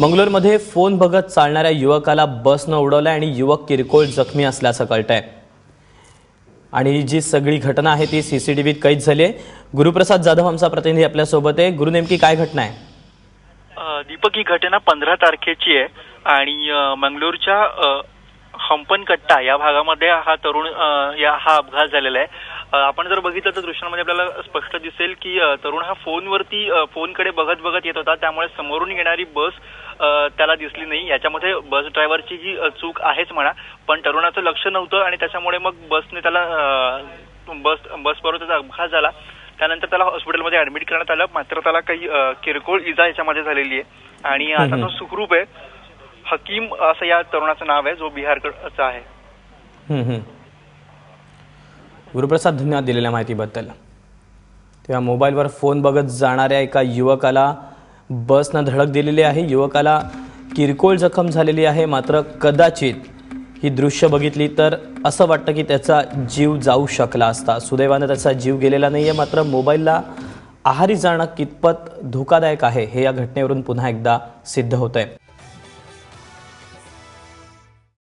मंगलोरमध्ये फोन बघत चालणाऱ्या युवकाला बसनं उडवलं आणि युवक किरकोळ जखमी असल्याचं कळतंय. आणि जी सगळी घटना आहे ती सी सी टी व्हीत कैद झाली आहे गुरुप्रसाद जाधव आमचा प्रतिनिधी आपल्यासोबत आहे. गुरु नेमकी काय घटना आहे? दीपक ही घटना पंधरा तारखेची आहे. आणि मंगलोरच्या मंगळूरच्या अ, हंपनकट्टा या भागामध्ये हा तरुण या हा अपघात झालेला आहे. आपण जर बघितलं तर दृश्यांमध्ये आपल्याला स्पष्ट दिसेल की तरुण हा फोनवरती फोनकडे बघत बघत येत होता. त्यामुळे समोरून येणारी बस त्याला दिसली नाही. याच्यामध्ये बस ड्रायव्हरची जी अ, चूक आहेच म्हणा. पण तरुणाचं लक्ष नव्हतं आणि त्याच्यामुळे मग बसने त्याला बस बसबरोबर त्याचा अपघात झाला. त्यानंतर त्याला हॉस्पिटलमध्ये ऍडमिट करण्यात आलं. मात्र त्याला काही किरकोळ इजा याच्यामध्ये झालेली आहे. आणि आता तो सुखरूप आहे. हकीम असं या तरुणाचं नाव आहे जो बिहारकडचा आहे. गुरुप्रसाद धन्यवाद दिलेल्या माहितीबद्दल. तेव्हा मोबाईलवर फोन बघत जाणाऱ्या एका युवकाला बसनं धडक दिलेली आहे. युवकाला किरकोळ जखम झालेली आहे. मात्र कदाचित ही दृश्य बघितली तर असं वाटतं की त्याचा जीव जाऊ शकला असता. सुदैवानं त्याचा जीव गेलेला नाही आहे मात्र मोबाईलला आहारी जाणं कितपत धोकादायक आहे हे या घटनेवरून पुन्हा एकदा सिद्ध होत आहे